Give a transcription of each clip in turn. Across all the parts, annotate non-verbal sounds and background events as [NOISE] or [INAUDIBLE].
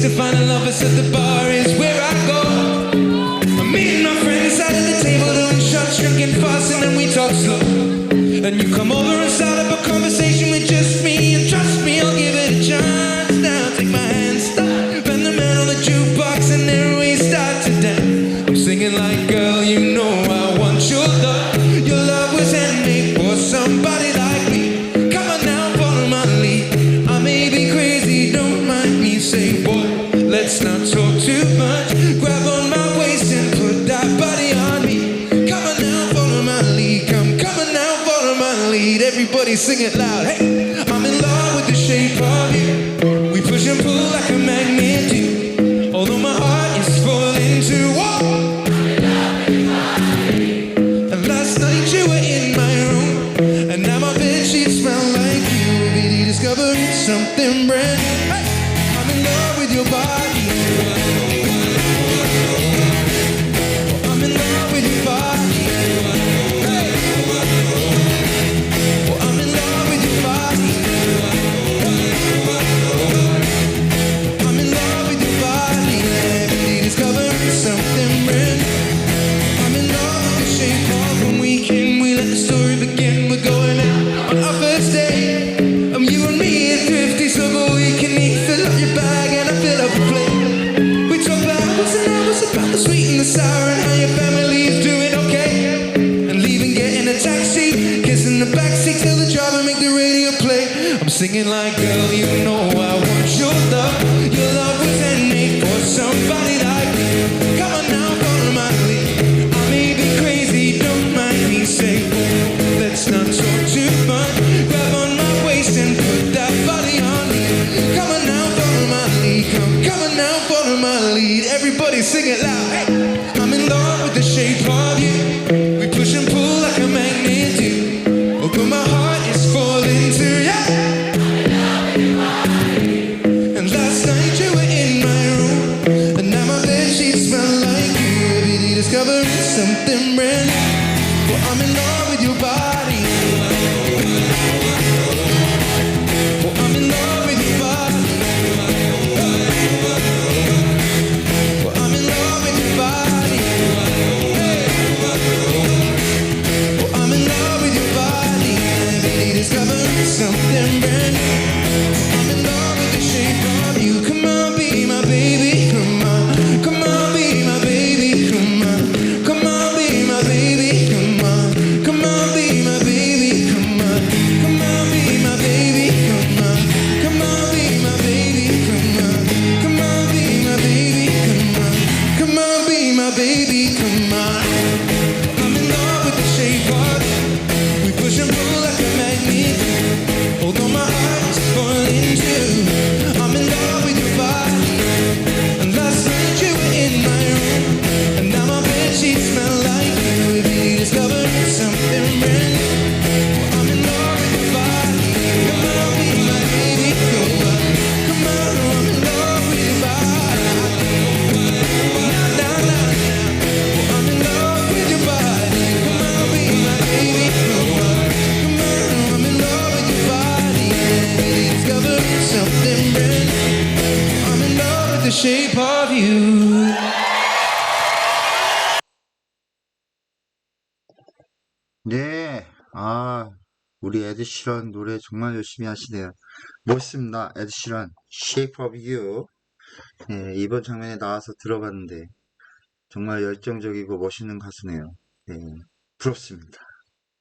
to find a lover, set the bar. Sing it loud. Hey, your family's doing okay. And leaving, getting a taxi, kissing the backseat, the driver the radio play. I'm singing like, girl, you know something brand new. Well, I'm in love with your body. Well, I'm in love with your body. Well, I'm in love with your body. Well, I'm in love with your body. Discovering something brand new. Baby. Come on. 네, 아, 우리 에드시런 노래 정말 열심히 하시네요. 멋있습니다. 에드시런, Shape of You. 네, 이번 장면에 나와서 들어봤는데, 정말 열정적이고 멋있는 가수네요. 네, 부럽습니다.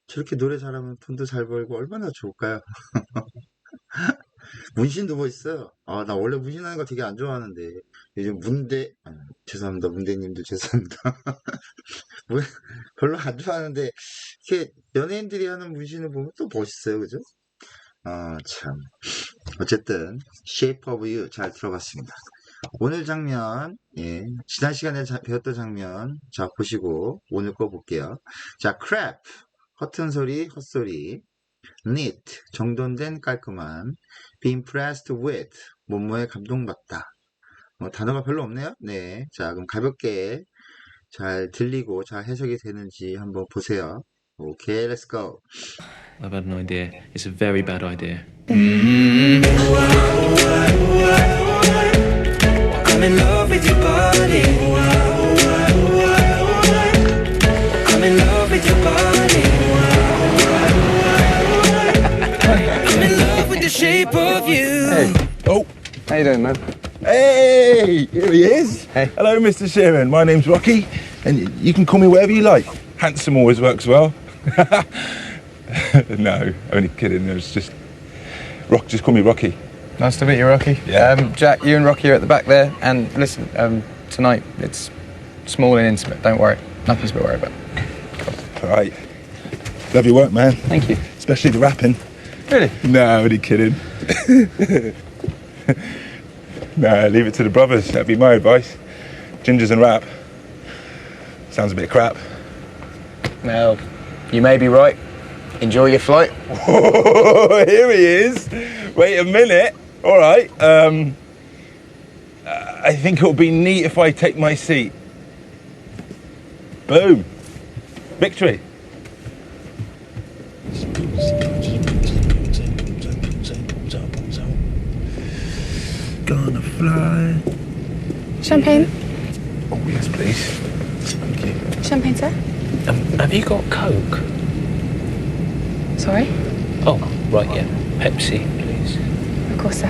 저렇게 노래 잘하면 돈도 잘 벌고 얼마나 좋을까요? [LAUGHS] 문신도 멋있어요. 아, 나 원래 문신하는 거 되게 안 좋아하는데, 요즘 문대, 아, 죄송합니다. 문대님도 죄송합니다. [LAUGHS] 문- 별로 안 좋아하는데, 이렇게 연예인들이 하는 문신을 보면 또 멋있어요. 그죠? 아, 참. 어쨌든, Shape of You 잘 들어봤습니다. 오늘 장면, 예, 지난 시간에 자- 배웠던 장면, 자, 보시고, 오늘 거 볼게요. 자, crap, 허튼 소리, 헛소리, neat, 정돈된 깔끔한, be impressed with, 뭐뭐에 감동받다. 뭐, 단어가 별로 없네요? 네. 자, 그럼 가볍게 잘 들리고 잘 해석이 되는지 한번 보세요. 오케이, let's go. I've had an idea. It's a very bad idea. I'm in love shape of you. Oh, How you doing, man? hey, here he is. Hey. Hello, Mr. Sheeran. My name's Rocky, and you can call me whatever you like. Handsome always works well. [LAUGHS] no, only kidding. It's just Rock. Just call me Rocky. Nice to meet you, Rocky. Yeah. Um, Jack, you and Rocky are at the back there. And listen, um, tonight it's small and intimate. Don't worry. Nothing to be worried about. All right. Love your work, man. Thank you. Especially the rapping. Really? No, only kidding. [LAUGHS] no, leave it to the brothers. That'd be my advice. Gingers and rap. Sounds a bit of crap. Well, you may be right. Enjoy your flight. [LAUGHS] Here he is. Wait a minute. All right. Um, I think it'll be neat if I take my seat. Boom. Victory. Gonna fly. Champagne? Oh yes, please. Thank you. Champagne, sir? Um, have you got Coke? Sorry? Oh, right, yeah. Pepsi, please. Of course, sir.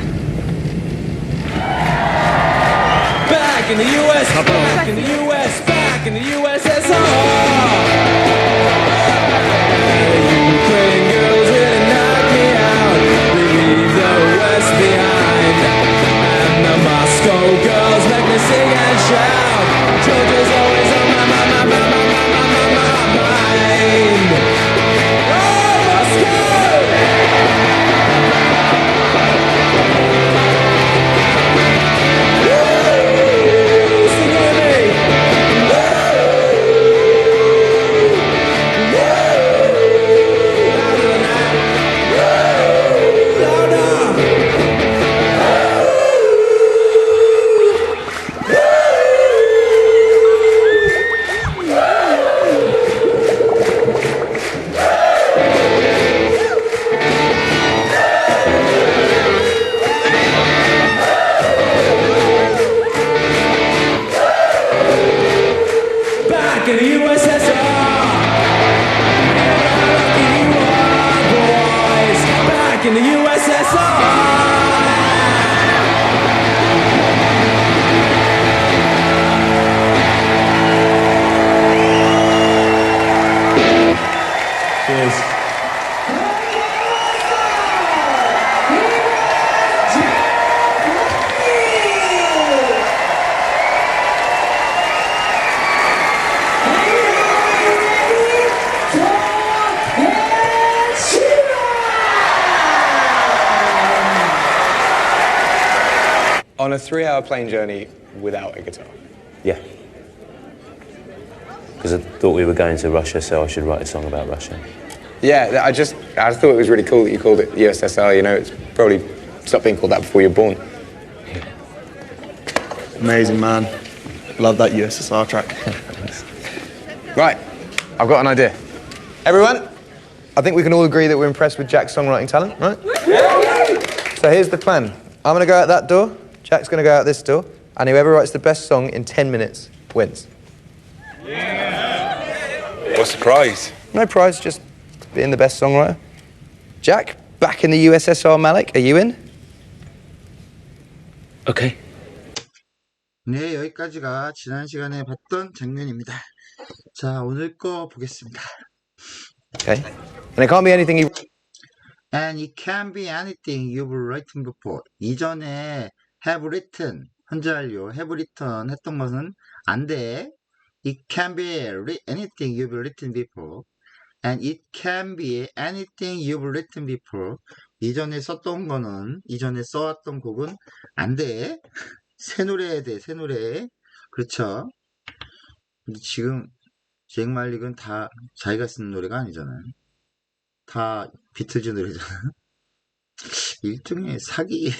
Back in the US, back in the US, back in the USSR. Ukraine girls really knock me out. We leave the West behind. So girls, let me sing and shout. Children's a three-hour plane journey without a guitar. Yeah. Because I thought we were going to Russia, so I should write a song about Russia. Yeah, I just I thought it was really cool that you called it USSR. You know, it's probably stopped being called that before you're born. Amazing, man. Love that USSR track. [LAUGHS] Right, I've got an idea. Everyone, I think we can all agree that we're impressed with Jack's songwriting talent, right? So here's the plan. I'm going to go out that door, Jack's going to go out this door, and whoever writes the best song in 10 minutes wins. What's the prize? No prize, just being the best songwriter. Jack, back in the USSR Malik, are you in? Okay. 네, 여기까지가 지난 시간에 봤던 장면입니다. 자, 오늘 거 보겠습니다. Okay. And it can't be anything you. And it can be anything you've written before. 이전에 have written, 현재 완료, have written 했던 것은 안 돼. It can be anything you've written before. And it can be anything you've written before. 이전에 썼던 거는, 이전에 써왔던 곡은 안 돼. 새 노래에 돼, 새 노래. 그렇죠. 지금, 잭 말릭은 다 자기가 쓴 노래가 아니잖아요. 다 비틀즈 노래잖아. 일종의 사기.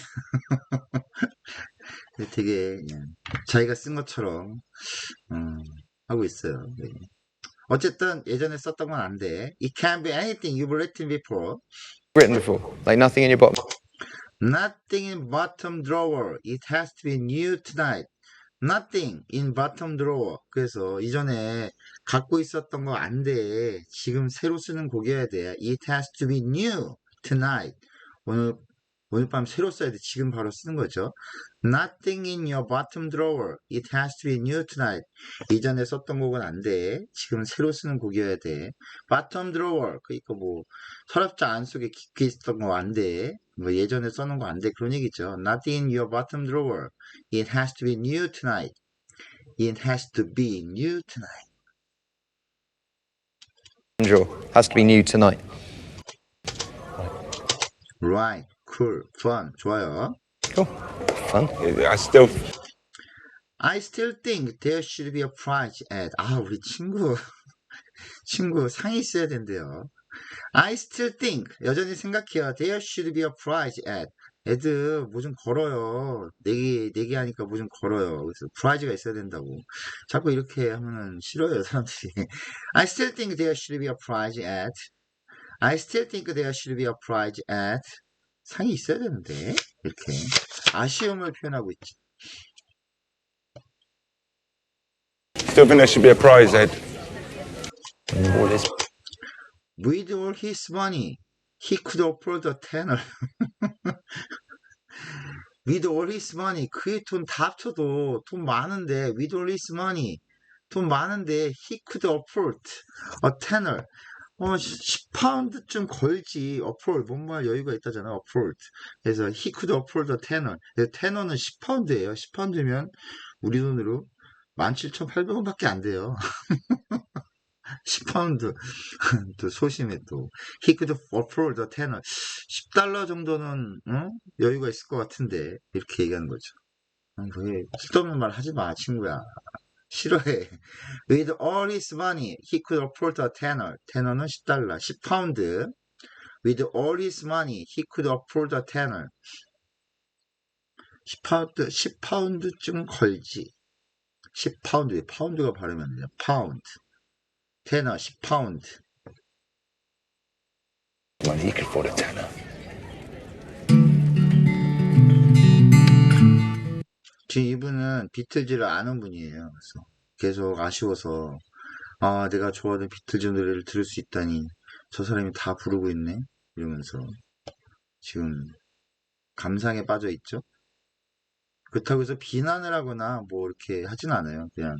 되게 자기가 쓴 것처럼 음, 하고 있어요. 네. 어쨌든 예전에 썼던 건 안 돼. It can be anything you've written before. Written before, like nothing in your bottom. Nothing in bottom drawer. It has to be new tonight. Nothing in bottom drawer. 그래서 이전에 갖고 있었던 거 안 돼. 지금 새로 쓰는 곡이어야 돼. It has to be new tonight. 오늘 오늘 밤 새로 써야 돼. 지금 바로 쓰는 거죠. Nothing in your bottom drawer. It has to be new tonight. 이전에 썼던 곡은 안 돼. 지금 새로 쓰는 곡이어야 돼. Bottom drawer. 그러니까 뭐 서랍장 안 속에 깊게 있었던 거 안 돼. 뭐 예전에 써놓은 거 안 돼. 그런 얘기죠. Nothing in your bottom drawer. It has to be new tonight. It has to be new tonight. Draw. Has to be new tonight. Right. Cool. Fun. 좋아요. Cool. Fun. I still I still think there should be a prize at. 아, 우리 친구, 친구 상이 있어야 된대요. I still think. 여전히 생각해요. There should be a prize at. 애들 뭐 좀 걸어요. 내기, 내기 하니까 뭐 좀 걸어요. 그래서 프라이즈가 있어야 된다고. 자꾸 이렇게 하면은 싫어요, 사람들이. I still think there should be a prize at. I still think there should be a prize at. 상이 있어야 되는데. 이렇게. 아쉬움을 표현하고 있지. still think there should be a prize, Ed. What is With all his money, he could afford a tenor. With all his money, 그의 돈 다 합쳐도 돈 많은데, with all his money, 돈 많은데, he could afford a tenor. 어, 10파운드쯤 걸지, afford, 뭔말 여유가 있다잖아, afford. 그래서 he could afford a tenor. 테너는 10파운드예요. 10파운드면 우리 돈으로 17,800원 밖에 안 돼요. [LAUGHS] 10파운드. [LAUGHS] 또 소심해 또. He could afford the tenor. 10달러 정도는 어? 여유가 있을 것 같은데 이렇게 얘기하는 거죠. 왜 쓸데없는 말 하지 마 친구야. 싫어해. With all his money, he could afford a tenor. 테너는 10달러, 10파운드. With all his money, he could afford a tenor. 10파운드, 10파운드쯤 걸지. 10파운드, 파운드가 발음이 안 돼요. 파운드. 테너 10파운드. Well, he could afford a tenner. 지금 이분은 비틀즈를 아는 분이에요. 그래서 계속 아쉬워서 아 내가 좋아하는 비틀즈 노래를 들을 수 있다니 저 사람이 다 부르고 있네 이러면서 지금 감상에 빠져 있죠. 그렇다고 해서 비난을 하거나 뭐 이렇게 하진 않아요. 그냥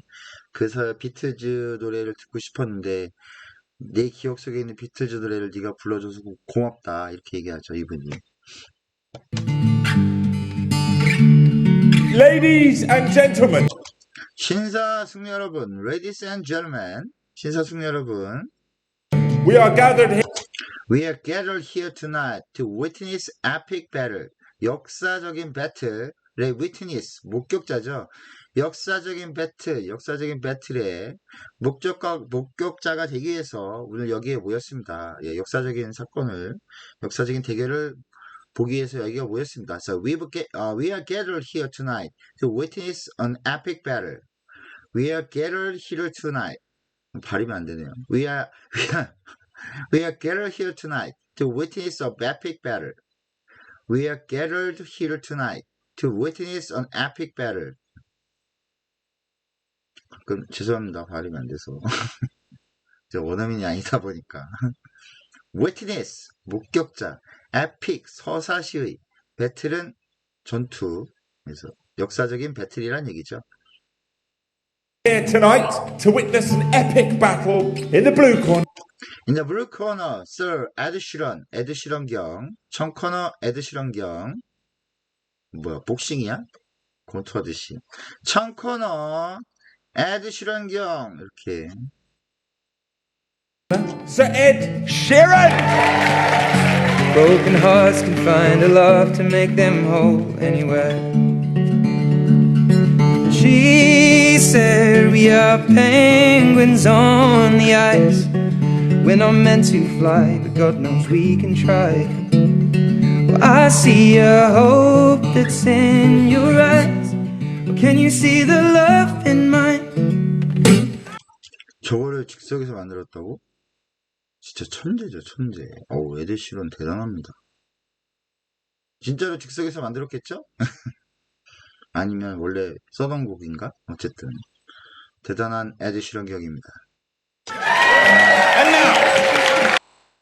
그사 비틀즈 노래를 듣고 싶었는데 내 기억 속에 있는 비틀즈 노래를 네가 불러줘서 고맙다 이렇게 얘기하죠 이분이. Ladies and gentlemen, 신사숙녀 여러분, ladies and gentlemen, 신사숙녀 여러분, we are gathered here we are gathered here tonight to witness epic battle. 역사적인 배틀의 witness, 목격자죠. 역사적인 배틀, 역사적인 배틀의 목적과, 목격자가 되기 위해서 오늘 여기에 모였습니다. 예, 역사적인 사건을, 역사적인 대결을 보기 위해서 여기가 모였습니다. So we, uh, are gathered here tonight to witness an epic battle. We are gathered here tonight. 발음이 안 되네요. We are, we are, we are gathered here tonight to witness a epic battle. We are gathered here tonight to witness an epic battle. 그럼 죄송합니다. 발음이 안 돼서. 저 원어민이 아니다 보니까. witness, 목격자, epic, 서사시의, 배틀은 전투, 그래서 역사적인 배틀이란 얘기죠. tonight to witness an epic battle in the blue corner. In the blue corner, Sir Ed Sheeran, Ed Sheeran 경, 청 코너 Ed Sheeran 경, 뭐야, 복싱이야? 권투하듯이. 청 코너 Ed Sheeran 경, 이렇게. Sir Ed Sheeran. Broken hearts can find a love to make them whole anywhere. She said we are penguins on the ice. We're not meant to fly, but God knows we can try. Well, I see a hope that's in your eyes. Well, can you see the love in mine? 저거를 즉석에서 만들었다고? 진짜 천재죠, 천재. 어우, 에드 시런 대단합니다. 진짜로 즉석에서 만들었겠죠? [LAUGHS] 아니면 원래 써던 곡인가? 어쨌든 대단한 에드 시런 격입니다. And now,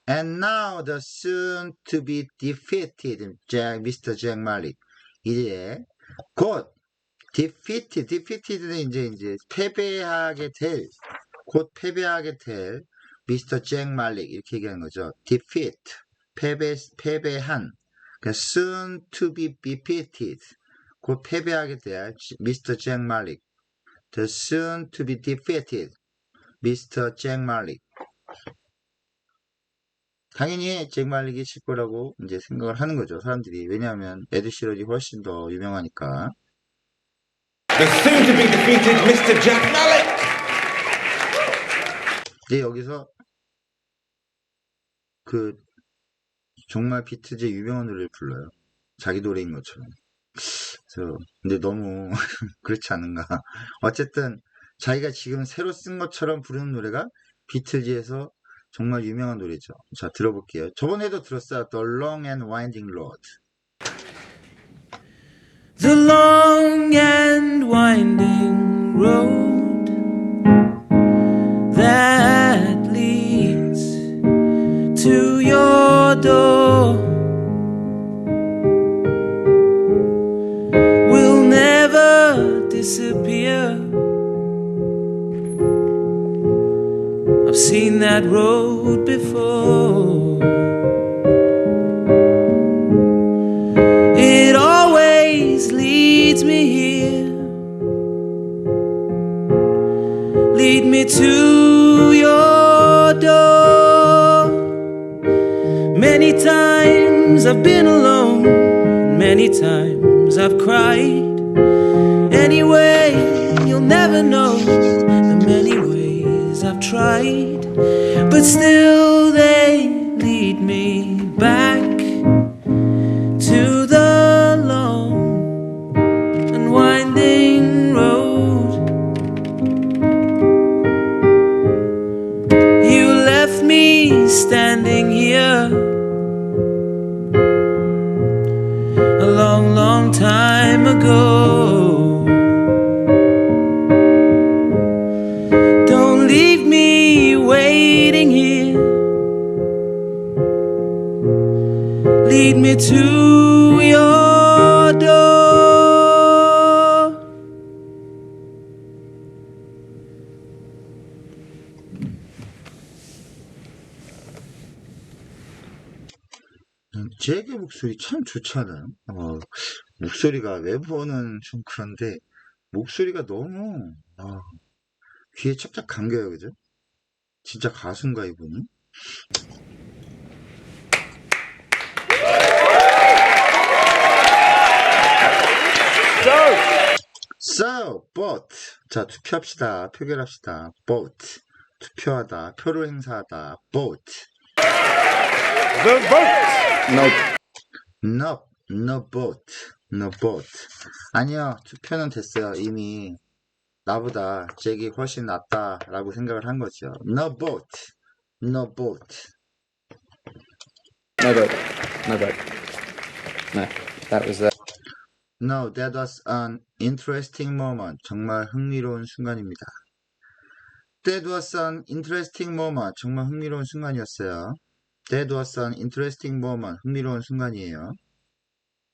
And now the soon to be defeated Jack, Mr. Jack Malik. 이제 곧 defeated, defeated는 이제 이제 패배하게 될, 곧 패배하게 될 Mr. Jack Malik 이렇게 얘기하는 거죠. defeat, 패배, 패배한. 그러니까 soon to be defeated. 곧 패배하게 될 Mr. Jack Malik. The soon to be defeated Mr. Jack Malik. 당연히 잭 말릭이 칠 거라고 이제 생각을 하는 거죠, 사람들이. 왜냐하면 에드 시런이 훨씬 더 유명하니까. The soon to be defeated Mr. Jack Malik. 이제 여기서 그 정말 비트즈의 유명한 노래를 불러요. 자기 노래인 것처럼. 그래서 근데 너무 [LAUGHS] 그렇지 않은가. 어쨌든 자기가 지금 새로 쓴 것처럼 부르는 노래가 비틀즈에서 정말 유명한 노래죠. 자 들어볼게요. 저번에도 들었어요. The Long and Winding Road. The long and winding road that that road before. It always leads me here. Lead me to your door. Many times I've been alone, many times I've cried. Anyway, you'll never know the many ways I've tried, but still 참 좋잖아요. 어, 목소리가 외부는 좀 그런데 목소리가 너무 아, 귀에 착착 감겨요, 그죠? 진짜 가수인가 이분이? So, but 자 투표합시다. 표결합시다. vote 투표하다. 표를 행사하다. vote The vote. No, no vote, no vote. 아니요, 투표는 됐어요. 이미 나보다 잭이 훨씬 낫다라고 생각을 한 거죠. No vote, no vote. No vote. No vote. No. That was uh, No, that was an interesting moment. 정말 흥미로운 순간입니다. That was an interesting moment. 정말 흥미로운 순간이었어요. That was an interesting moment. 흥미로운 순간이에요.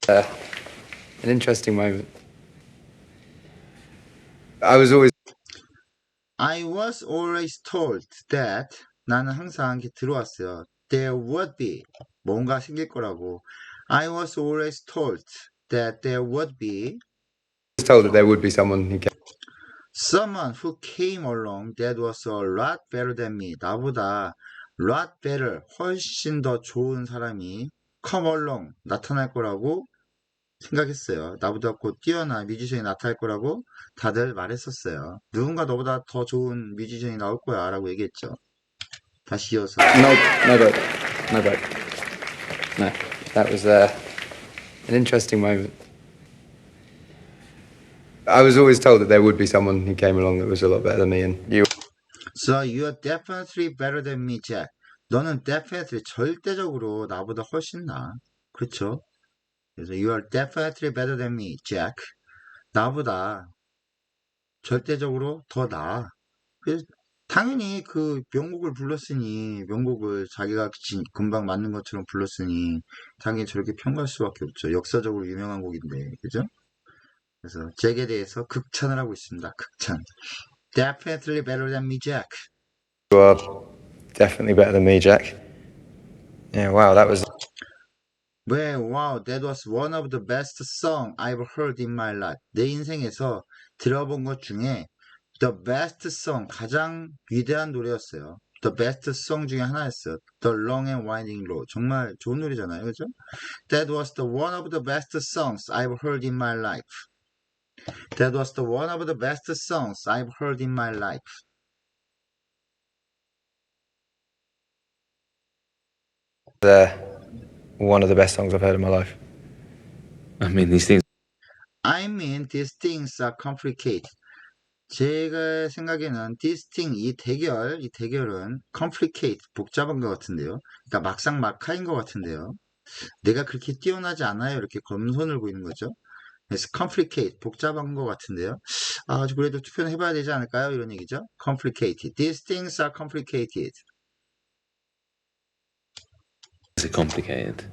an interesting moment. I was always I was always told that 나는 항상 이렇게 들어왔어요. There would be 뭔가 생길 거라고. I was always told that there would be told that there would be someone who came. someone who came along that was a lot better than me. 나보다 lot better 훨씬 더 좋은 사람이 along 나타날 거라고 생각했어요. 나보다 곧 뛰어난 뮤지션이 나타날 거라고 다들 말했었어요. 누군가 너보다 더 좋은 뮤지션이 나올 거야 라고 얘기했죠. 다시 이어서 No, no vote. No vote. No. That was uh, an interesting moment. I was always told that there would be someone who came along that was a lot better than me, and you. So you're definitely better than me, Jack. 너는 definitely 절대적으로 나보다 훨씬 나. 그렇죠? 그래서 you are definitely better than me, Jack. 나보다 절대적으로 더. 그래서 당연히 그 명곡을 불렀으니 명곡을 자기가 지- 금방 맞는 것처럼 불렀으니 당연히 저렇게 평가할 수밖에 없죠. 역사적으로 유명한 곡인데 그죠? 그래서 잭에 대해서 극찬을 하고 있습니다. 극찬. Definitely better than me, Jack. You are definitely better than me, Jack. Yeah, wow, that was 왜, wow, that was one of the best song I've heard in my life. 내 인생에서 들어본 것 중에 the best song, 가장 위대한 노래였어요. The best song 중에 하나였어요. The Long and Winding Road. 정말 좋은 노래잖아요. 그죠? That was the one of the best songs I've heard in my life. That was the one of the best songs I've heard in my life. uh, one of the best songs I've heard in my life. I mean, these things I mean, these things are complicated. 제가 생각에는 this thing, 이 대결, 이 대결은 complicate, 복잡한 것 같은데요. 그러니까 막상 막하인 것 같은데요. 내가 그렇게 뛰어나지 않아요. 이렇게 검손을 보이는 거죠. 그래서 complicate, 복잡한 것 같은데요. 아, 그래도 투표는 해봐야 되지 않을까요? 이런 얘기죠. complicated. These things are complicated. are complicated.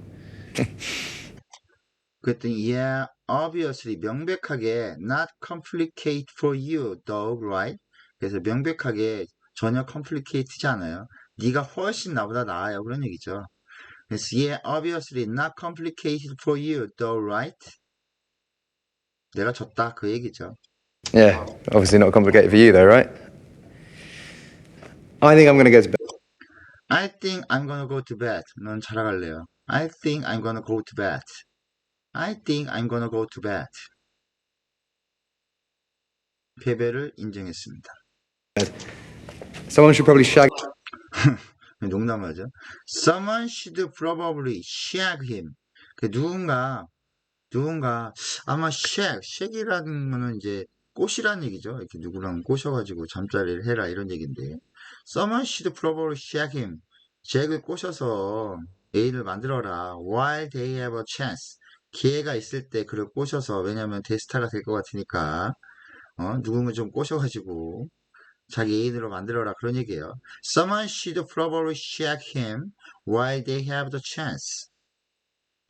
그랬더니 yeah, obviously 명백하게 not complicate for you, dog, right? 그래서 명백하게 전혀 complicate지 않아요. 네가 훨씬 나보다 나아요. 그런 얘기죠. 그래서 yeah, obviously not complicated for you, dog, right? 내가 졌다 그 얘기죠. Yeah, obviously not complicated for you, though, right? I think I'm to go to bed. I think I'm gonna go to bed. 넌 자러 갈래요. I think I'm gonna go to bed. I think I'm gonna go to bed. 패배를 인정했습니다. Someone should probably shag. 농담하죠. Someone should probably shag him. 그 누군가 누군가 아마 shag, shag이라는 거는 이제 꽃이라는 얘기죠. 이렇게 누구랑 꼬셔가지고 잠자리를 해라 이런 얘기인데 Someone should probably shag him. 잭을 꼬셔서 애인을 만들어라. While they have a chance. 기회가 있을 때 그를 꼬셔서 왜냐면 대스타가 될 것 같으니까 어, 누군가 좀 꼬셔가지고 자기 애인으로 만들어라 그런 얘기예요. Someone should probably shag him while they have the chance.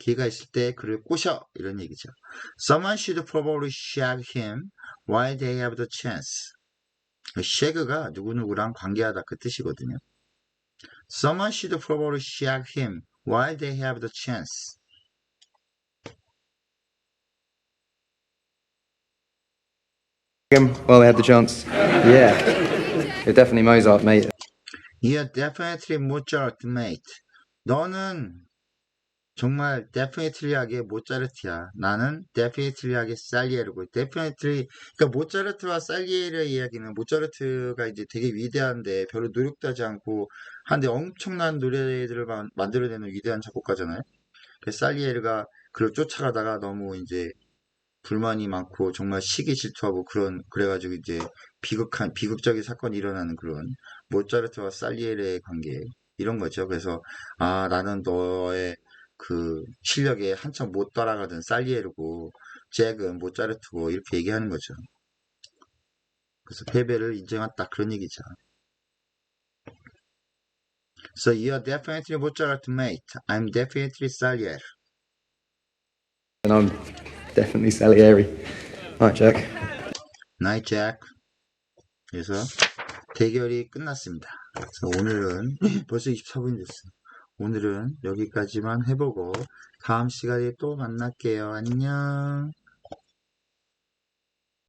기회가 있을 때 그를 꼬셔 이런 얘기죠. Someone should probably shag him while they have the chance. shag가 누구누구랑 관계하다 그 뜻이거든요. Someone should probably shag him while they have the chance. him while they had the chance. Yeah, you're definitely Mozart, mate. You're definitely Mozart, mate. 너는 정말 definitely하게 모차르트야. 나는 definitely하게 살리에르고. definitely 그러니까 모차르트와 살리에르의 이야기는 모차르트가 이제 되게 위대한데 별로 노력도 하지 않고 한데 엄청난 노래들을 만- 만들어내는 위대한 작곡가잖아요. 그 살리에르가 그를 쫓아가다가 너무 이제 불만이 많고 정말 시기 질투하고 그런 그래가지고 이제 비극한 비극적인 사건이 일어나는 그런 모차르트와 살리에르의 관계 이런 거죠. 그래서 아 나는 너의 그 실력에 한참 못 따라가던 살리에르고 잭은 모차르트고 이렇게 얘기하는 거죠. 그래서 패배를 인정했다 그런 얘기죠. So you're definitely Mozart, mate. I'm definitely Salieri. And I'm definitely Salieri. Right, Jack. Night, Jack. 그래서 대결이 끝났습니다. 그래서 오늘은 벌써 24분이 됐어요. 오늘은 여기까지만 해보고 다음 시간에 또 만날게요. 안녕.